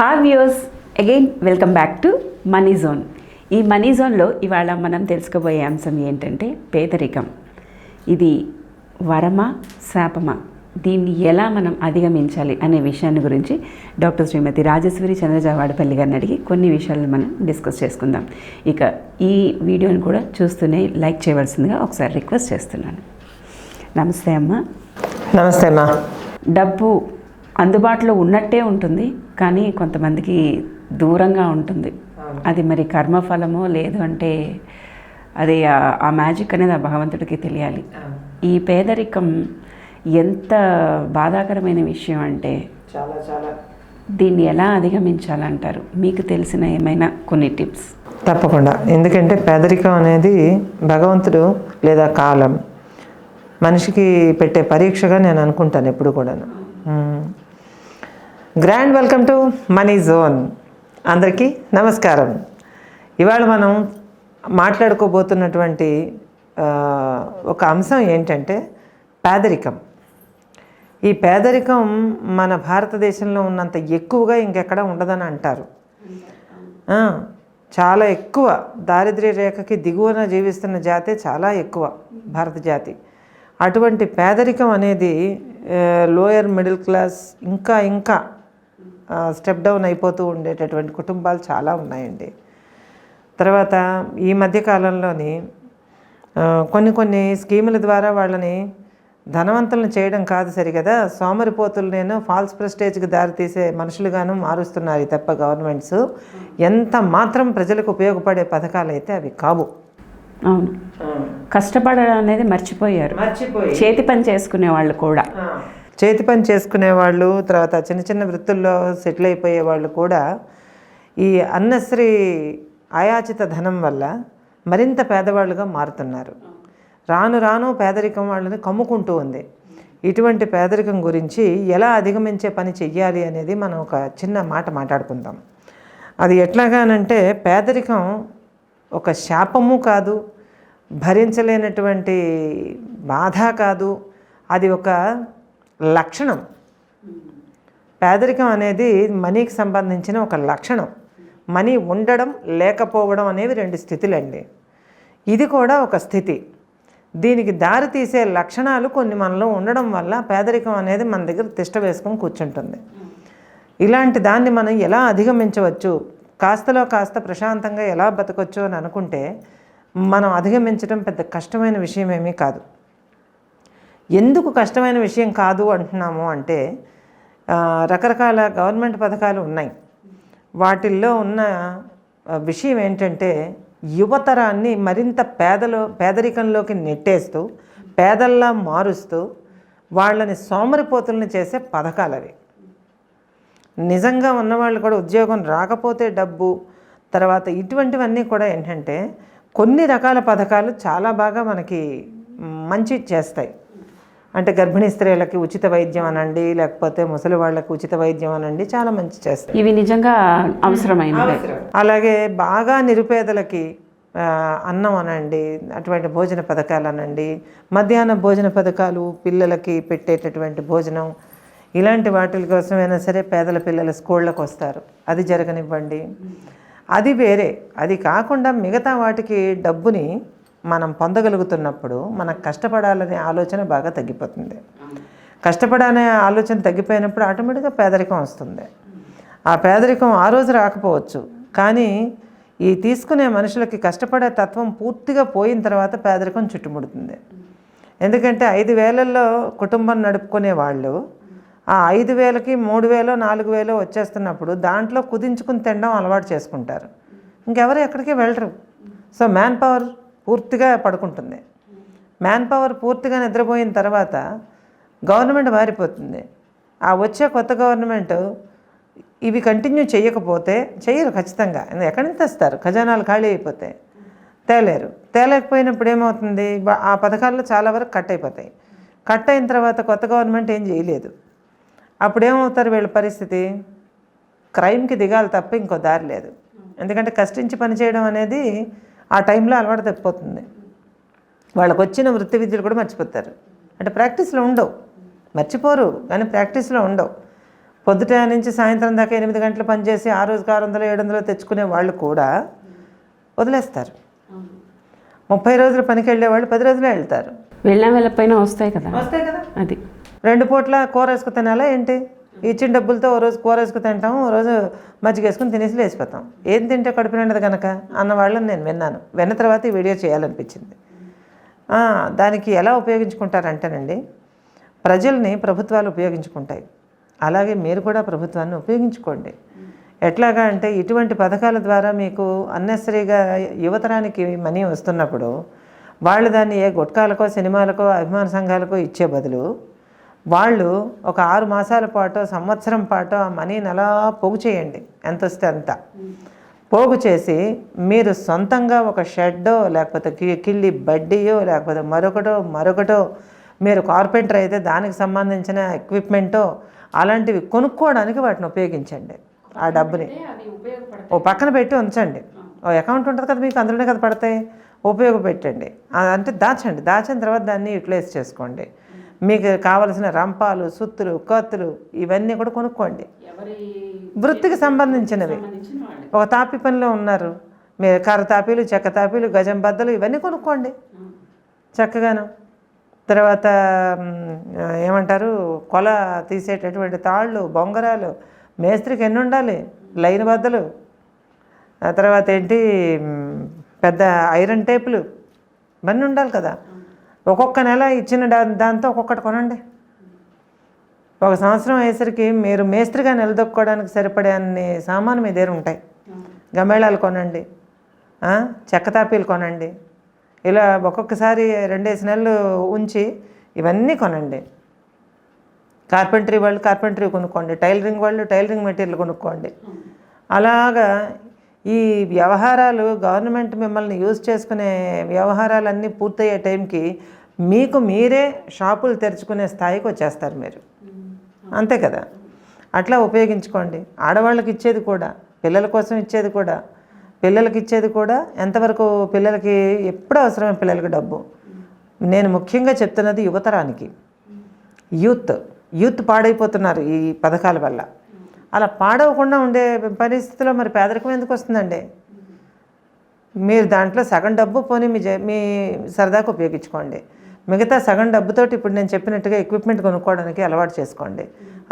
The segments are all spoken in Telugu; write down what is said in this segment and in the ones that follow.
Hi views again welcome back to money zone ఈ మనీ జోన్లో ఇవాళ మనం తెలుసుకోబోయే అంశం ఏంటంటే పేదరికం. ఇది వరమా శాపమా? దీన్ని ఎలా మనం అధిగమించాలి అనే విషయాన్ని గురించి డాక్టర్ శ్రీమతి రాజేశ్వరి చంద్రజావాడపల్లి గారిని అడిగి కొన్ని విషయాలను మనం డిస్కస్ చేసుకుందాం. ఇక ఈ వీడియోని కూడా చూస్తూనే లైక్ చేయవలసిందిగా ఒకసారి రిక్వెస్ట్ చేస్తున్నాను. నమస్తే అమ్మ. నమస్తే అమ్మా. డబ్బు అందుబాటులో ఉన్నట్టే ఉంటుంది కానీ కొంతమందికి దూరంగా ఉంటుంది. అది మరి కర్మఫలమో లేదు అంటే అది ఆ- మ్యాజిక్ అనేది ఆ భగవంతుడికి తెలియాలి. ఈ పేదరికం ఎంత బాధాకరమైన విషయం అంటే చాలా చాలా. దీన్ని ఎలా అధిగమించాలంటారు? మీకు తెలిసిన ఏమైనా కొన్ని టిప్స్? తప్పకుండా. ఎందుకంటే పేదరికం అనేది భగవంతుడు లేదా కాలం మనిషికి పెట్టే పరీక్షగా నేను అనుకుంటాను ఎప్పుడు కూడాను. Grand welcome to money zone అందరికీ నమస్కారం. ఇవాళ మనం మాట్లాడుకోబోతున్నటువంటి ఒక అంశం ఏంటంటే పేదరికం. ఈ పేదరికం మన భారతదేశంలో ఉన్నంత ఎక్కువగా ఇంకెక్కడ ఉండదని అంటారు. చాలా ఎక్కువ. దారిద్ర్య రేఖకి దిగువన జీవిస్తున్న జాతే చాలా ఎక్కువ భారత జాతి. అటువంటి పేదరికం అనేది లోయర్ మిడిల్ క్లాస్ ఇంకా ఇంకా స్టెప్ డౌన్ అయిపోతూ ఉండేటటువంటి కుటుంబాలు చాలా ఉన్నాయండి. తర్వాత ఈ మధ్య కాలంలోని కొన్ని కొన్ని స్కీముల ద్వారా వాళ్ళని ధనవంతులను చేయడం కాదు సరిగదా సోమరిపోతులు నేను ఫాల్స్ ప్రెస్టేజ్కి దారితీసే మనుషులుగాను మారుస్తున్నారు తప్ప గవర్నమెంట్స్. ఎంత మాత్రం ప్రజలకు ఉపయోగపడే పథకాలు అయితే అవి కావు. అవును. కష్టపడడం అనేది మర్చిపోయారు. మర్చిపోయి. చేతి పని చేసుకునే వాళ్ళు కూడా. చేతి పని చేసుకునే వాళ్ళు తర్వాత చిన్న చిన్న వృత్తుల్లో సెటిల్ అయిపోయే వాళ్ళు కూడా ఈ అన్నశ్రీ ఆయాచిత ధనం వల్ల మరింత పేదవాళ్ళుగా మారుతున్నారు. రాను రాను పేదరికం వాళ్ళని కమ్ముకుంటూ ఉంది. ఇటువంటి పేదరికం గురించి ఎలా అధిగమించే పని చెయ్యాలి అనేది మనం ఒక చిన్న మాట మాట్లాడుకుందాం. అది ఎట్లాగానంటే పేదరికం ఒక శాపము కాదు భరించలేనటువంటి బాధ కాదు. అది ఒక లక్షణం. పేదరికం అనేది మనీకి సంబంధించిన ఒక లక్షణం. మనీ ఉండడం లేకపోవడం అనేవి రెండు స్థితులండి. ఇది కూడా ఒక స్థితి. దీనికి దారి తీసే లక్షణాలు కొన్ని మనలో ఉండడం వల్ల పేదరికం అనేది మన దగ్గర తిష్ట వేసుకొని కూర్చుంటుంది. ఇలాంటి దాన్ని మనం ఎలా అధిగమించవచ్చు? కాస్తలో కాస్త ప్రశాంతంగా ఎలా బతకొచ్చు అని అనుకుంటే మనం అధిగమించడం పెద్ద కష్టమైన విషయం ఏమీ కాదు. ఎందుకు కష్టమైన విషయం కాదు అంటున్నాము అంటే రకరకాల గవర్నమెంట్ పథకాలు ఉన్నాయి. వాటిల్లో ఉన్న విషయం ఏంటంటే యువతరాన్ని మరింత పేదలో పేదరికంలోకి నెట్టేస్తూ పేదల్లా మారుస్తూ వాళ్ళని సోమరిపోతుల్ని చేసే పథకాలు అవి. నిజంగా ఉన్నవాళ్ళు కూడా ఉద్యోగం రాకపోతే డబ్బు తర్వాత ఇటువంటివన్నీ కూడా ఏంటంటే కొన్ని రకాల పథకాలు చాలా బాగా మనకి మంచి చేస్తాయి. అంటే గర్భిణీ స్త్రీలకి ఉచిత వైద్యం అనండి లేకపోతే ముసలి వాళ్ళకి ఉచిత వైద్యం అనండి చాలా మంచి చేస్తాయి ఇవి నిజంగా అవసరమైనవే. అలాగే బాగా నిరుపేదలకి అన్నం అనండి అటువంటి భోజన పథకాలు అనండి మధ్యాహ్న భోజన పథకాలు పిల్లలకి పెట్టేటటువంటి భోజనం ఇలాంటి వాటి కోసమైనా సరే పేదల పిల్లలు స్కూళ్ళకు వస్తారు. అది జరగనివ్వండి. అది వేరే. అది కాకుండా మిగతా వాటికి డబ్బుని మనం పొందగలుగుతున్నప్పుడు మనకు కష్టపడాలనే ఆలోచన బాగా తగ్గిపోతుంది. కష్టపడాలనే ఆలోచన తగ్గిపోయినప్పుడు ఆటోమేటిక్గా పేదరికం వస్తుంది. ఆ పేదరికం ఆ రోజు రాకపోవచ్చు. కానీ ఈ తీసుకునే మనుషులకి కష్టపడే తత్వం పూర్తిగా పోయిన తర్వాత పేదరికం చుట్టుముడుతుంది. ఎందుకంటే ఐదు వేలల్లో కుటుంబం నడుపుకునే వాళ్ళు ఆ ఐదు వేలకి మూడు వేలో నాలుగు వేలో వచ్చేస్తున్నప్పుడు దాంట్లో కుదించుకుని తినడం అలవాటు చేసుకుంటారు. ఇంకెవరు ఎక్కడికి వెళ్ళరు. సో మ్యాన్ పవర్ పూర్తిగా పడుకుంటుంది. మ్యాన్ పవర్ పూర్తిగా నిద్రపోయిన తర్వాత గవర్నమెంట్ మారిపోతుంది. ఆ వచ్చే కొత్త గవర్నమెంట్ ఇవి కంటిన్యూ చేయకపోతే చేయరు ఖచ్చితంగా. ఎక్కడి నుంచి తెస్తారు? ఖజానాలు ఖాళీ అయిపోతాయి తేలేరు. తేలేకపోయినప్పుడు ఏమవుతుంది? ఆ పథకాల్లో చాలా వరకు కట్ అయిపోతాయి. కట్ అయిన తర్వాత కొత్త గవర్నమెంట్ ఏం చేయలేదు. అప్పుడు ఏమవుతారు వీళ్ళ పరిస్థితి? క్రైమ్కి దిగాలి తప్ప ఇంకో దారి లేదు. ఎందుకంటే కష్టించి పనిచేయడం అనేది ఆ టైంలో అలవాటు తప్పిపోతుంది. వాళ్ళకు వచ్చిన వృత్తి విద్యలు కూడా మర్చిపోతారు. అంటే ప్రాక్టీస్లో ఉండవు. మర్చిపోరు కానీ ప్రాక్టీస్లో ఉండవు. పొద్దుట నుంచి సాయంత్రం దాకా ఎనిమిది గంటలు పనిచేసి ఆ రోజుకి ఆరు వందలు ఏడు వందలు తెచ్చుకునే వాళ్ళు కూడా వదిలేస్తారు. ముప్పై రోజులు పనికి వెళ్ళే వాళ్ళు పది రోజులే వెళ్తారు. వెళ్ళినా వెళ్ళకపోయినా వస్తాయి కదా. వస్తాయి కదా. అది. రెండు పూట్ల కూర వేసుకు తినాలా ఏంటి? ఇచ్చిన డబ్బులతో ఓ రోజు కూర వేసుకు తింటాం ఓ రోజు మజ్జిగ వేసుకుని తినేసి లేచిపోతాం. ఏం తింటే కడుపు నిండదు కనుక అన్న వాళ్ళని నేను విన్నాను. విన్న తర్వాత ఈ వీడియో చేయాలనిపించింది. దానికి ఎలా ఉపయోగించుకుంటారంటేనండి ప్రజల్ని ప్రభుత్వాలు ఉపయోగించుకుంటాయి. అలాగే మీరు కూడా ప్రభుత్వాన్ని ఉపయోగించుకోండి. ఎట్లాగా అంటే ఇటువంటి పథకాల ద్వారా మీకు అన్నెసరీగా యువతరానికి మనీ వస్తున్నప్పుడు వాళ్ళు దాన్ని ఏ గుట్కాలకో సినిమాలకో అభిమాన సంఘాలకో ఇచ్చే బదులు వాళ్ళు ఒక ఆరు మాసాల పాటు సంవత్సరం పాటు ఆ మనీని అలా పోగు చేయండి ఎంత వస్తే అంత. పోగు చేసి మీరు సొంతంగా ఒక షెడ్డో లేకపోతే కిళ్ళి బడ్డీయో లేకపోతే మరొకటో మరొకటో మీరు కార్పెంటర్ అయితే దానికి సంబంధించిన ఎక్విప్మెంటో అలాంటివి కొనుక్కోవడానికి వాటిని ఉపయోగించండి ఆ డబ్బుని. ఓ పక్కన పెట్టి ఉంచండి. ఓ అకౌంట్ ఉంటుంది కదా మీకు అందులోనే కదా పడతాయి. ఉపయోగపెట్టండి. అంటే దాచండి. దాచిన తర్వాత దాన్ని యూటిలైజ్ చేసుకోండి. మీకు కావలసిన రంపాలు సుత్తులు కత్తులు ఇవన్నీ కూడా కొనుక్కోండి. వృత్తికి సంబంధించినవి. ఒక తాపి పనిలో ఉన్నారు. మీరు కర్ర తాపీలు చెక్క తాపీలు గజం బద్దలు ఇవన్నీ కొనుక్కోండి. చక్కగాను. తర్వాత ఏమంటారు? కొల తీసేటటువంటి తాళ్ళు బొంగరాలు మేస్త్రికి ఎన్ని ఉండాలి? లైన్ బద్దలు. ఆ తర్వాత ఏంటి? పెద్ద ఐరన్ టేపులు. ఇవన్నీ ఉండాలి కదా. ఒక్కొక్క నెల ఇచ్చిన దాంతో ఒక్కొక్కటి కొనండి. ఒక సంవత్సరం అయ్యేసరికి మీరు మేస్త్రిగా నిలదొక్కోవడానికి సరిపడే అన్ని సామాను మీ దగ్గర ఉంటాయి. గమేళాలు కొనండి. చెక్క తాపీలు కొనండి. ఇలా ఒక్కొక్కసారి రెండేసి నెలలు ఉంచి ఇవన్నీ కొనండి. కార్పెంటరీ వాళ్ళు కార్పెంటరీ కొనుక్కోండి. టైలరింగ్ వాళ్ళు టైలరింగ్ మెటీరియల్ కొనుక్కోండి. అలాగా ఈ వ్యవహారాలు గవర్నమెంట్ మిమ్మల్ని యూజ్ చేసుకునే వ్యవహారాలన్నీ పూర్తయ్యే టైంకి మీకు మీరే షాపులు తెరుచుకునే స్థాయికి వచ్చేస్తారు మీరు. అంతే కదా? అట్లా ఉపయోగించుకోండి. ఆడవాళ్ళకి ఇచ్చేది కూడా పిల్లల కోసం ఇచ్చేది కూడా పిల్లలకి ఇచ్చేది కూడా ఎంతవరకు పిల్లలకి ఎప్పుడు అవసరమే పిల్లలకి డబ్బు? నేను ముఖ్యంగా చెప్తున్నది యువతరానికి. యూత్ యూత్ పాడైపోతున్నారు ఈ పథకాల వల్ల. అలా పాడవకుండా ఉండే పరిస్థితిలో మరి పేదరికం ఎందుకు వస్తుందండి? మీరు దాంట్లో సగం డబ్బు పోనీ మీ జ- మీ సరదాకు ఉపయోగించుకోండి. మిగతా సగం డబ్బుతోటి ఇప్పుడు నేను చెప్పినట్టుగా ఎక్విప్మెంట్ కొనుక్కోవడానికి అలవాటు చేసుకోండి.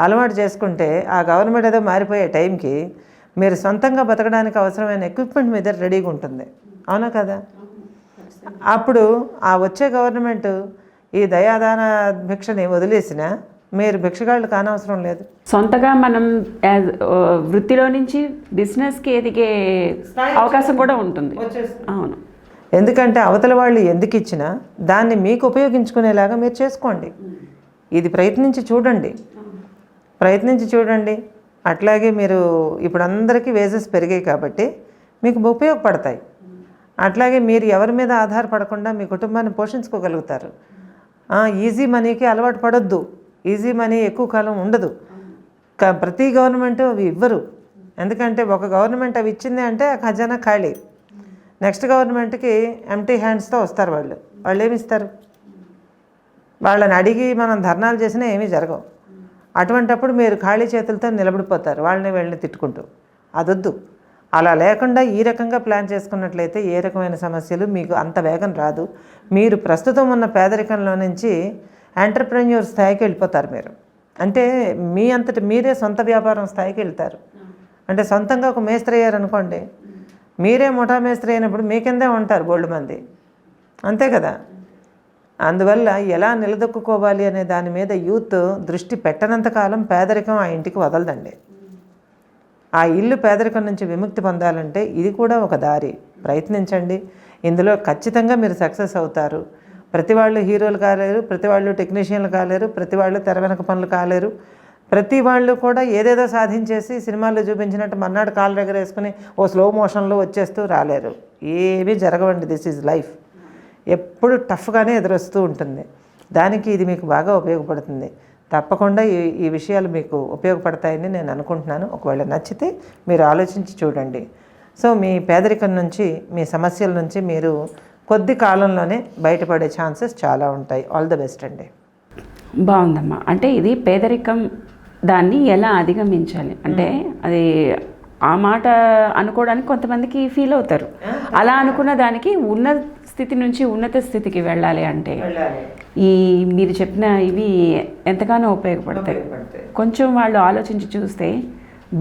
అలవాటు చేసుకుంటే ఆ గవర్నమెంట్ ఏదో మారిపోయే టైంకి మీరు సొంతంగా బతకడానికి అవసరమైన ఎక్విప్మెంట్ మీ దగ్గర రెడీగా ఉంటుంది. అవునా కదా? అప్పుడు ఆ వచ్చే గవర్నమెంట్ ఈ దయాదాన భిక్షని వదిలేసిన మీరు భిక్షగాళ్ళు కానవసరం లేదు. సొంతగా మనం వృత్తిలో నుంచి బిజినెస్కి ఎదిగే అవకాశం కూడా ఉంటుంది. అవును. ఎందుకంటే అవతల వాళ్ళు ఎందుకు ఇచ్చినా దాన్ని మీకు ఉపయోగించుకునేలాగా మీరు చేసుకోండి. ఇది ప్రయత్నించి చూడండి. ప్రయత్నించి చూడండి. అట్లాగే మీరు ఇప్పుడు అందరికీ వేజెస్ పెరిగాయి కాబట్టి మీకు ఉపయోగపడతాయి. అట్లాగే మీరు ఎవరి మీద ఆధారపడకుండా మీ కుటుంబాన్ని పోషించుకోగలుగుతారు. ఈజీ మనీకి అలవాటు పడొద్దు. ఈజీ మనీ ఎక్కువ కాలం ఉండదు. ప్రతి గవర్నమెంట్ అవి ఇవ్వరు. ఎందుకంటే ఒక గవర్నమెంట్ అవి ఇచ్చింది అంటే ఆ ఖజానా ఖాళీ. నెక్స్ట్ గవర్నమెంట్కి ఎంటీ హ్యాండ్స్తో వస్తారు వాళ్ళు. వాళ్ళు ఏమి ఇస్తారు వాళ్ళని అడిగి మనం ధర్నాలు చేసినా ఏమీ జరగవు. అటువంటప్పుడు మీరు ఖాళీ చేతులతో నిలబడిపోతారు. వాళ్ళని వీళ్ళని తిట్టుకుంటూ. అదొద్దు. అలా లేకుండా ఈ రకంగా ప్లాన్ చేసుకున్నట్లయితే ఏ రకమైన సమస్యలు మీకు అంత వేగం రాదు. మీరు ప్రస్తుతం ఉన్న పేదరికంలో నుంచి ఎంటర్ప్రెన్యూర్ స్థాయికి వెళ్ళిపోతారు మీరు. అంటే మీ అంతటి మీరే సొంత వ్యాపారం స్థాయికి వెళ్తారు. అంటే సొంతంగా ఒక మేస్త్రి అయ్యారనుకోండి మీరే ముఠామేస్త్రి అయినప్పుడు మీ కిందే ఉంటారు బోల్డ్ మంది? అంతే కదా? అందువల్ల ఎలా నిలదొక్కుకోవాలి అనే దాని మీద యూత్ దృష్టి పెట్టనంత కాలం పేదరికం ఆ ఇంటికి వదలదండి. ఆ ఇల్లు పేదరికం నుంచి విముక్తి పొందాలంటే ఇది కూడా ఒక దారి. ప్రయత్నించండి. ఇందులో ఖచ్చితంగా మీరు సక్సెస్ అవుతారు. ప్రతి వాళ్ళు హీరోలు కాలేరు ప్రతి వాళ్ళు టెక్నీషియన్లు కాలేరు ప్రతి వాళ్ళు తెర వెనక పనులు కాలేరు. ప్రతి వాళ్ళు కూడా ఏదేదో సాధించేసి సినిమాల్లో చూపించినట్టు మర్నాడు కాలు దగ్గర వేసుకుని ఓ స్లో మోషన్లో వచ్చేస్తూ రాలేరు. ఏమీ జరగవండి దిస్ ఈజ్ లైఫ్ ఎప్పుడు టఫ్గానే ఎదురొస్తూ ఉంటుంది. దానికి ఇది మీకు బాగా ఉపయోగపడుతుంది. తప్పకుండా ఈ ఈ విషయాలు మీకు ఉపయోగపడతాయని నేను అనుకుంటున్నాను. ఒకవేళ నచ్చితే మీరు ఆలోచించి చూడండి. సో మీ పేదరికం నుంచి మీ సమస్యల నుంచి మీరు కొద్ది కాలంలోనే బయటపడే ఛాన్సెస్ చాలా ఉంటాయి. ఆల్ ద బెస్ట్ అండి. బాగుందమ్మా. అంటే ఇది పేదరికం దాన్ని ఎలా అధిగమించాలి? అంటే అది ఆ మాట అనుకోవడానికి కొంతమందికి ఫీల్ అవుతారు. అలా అనుకున్న దానికి ఉన్న స్థితి నుంచి ఉన్నత స్థితికి వెళ్ళాలి అంటే ఈ మీరు చెప్పిన ఇవి ఎంతగానో ఉపయోగపడతాయి. కొంచెం వాళ్ళు ఆలోచించి చూస్తే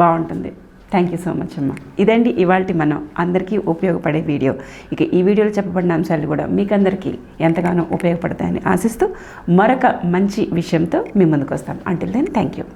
బాగుంటుంది. థ్యాంక్ యూ సో మచ్ అమ్మ. ఇదండి ఇవాళ మనం అందరికీ ఉపయోగపడే వీడియో. ఇక ఈ వీడియోలో చెప్పబడిన అంశాలు కూడా మీకు అందరికీ ఎంతగానో ఉపయోగపడతాయని ఆశిస్తూ మరొక మంచి విషయంతో మీ ముందుకు వస్తాం. Until then thank you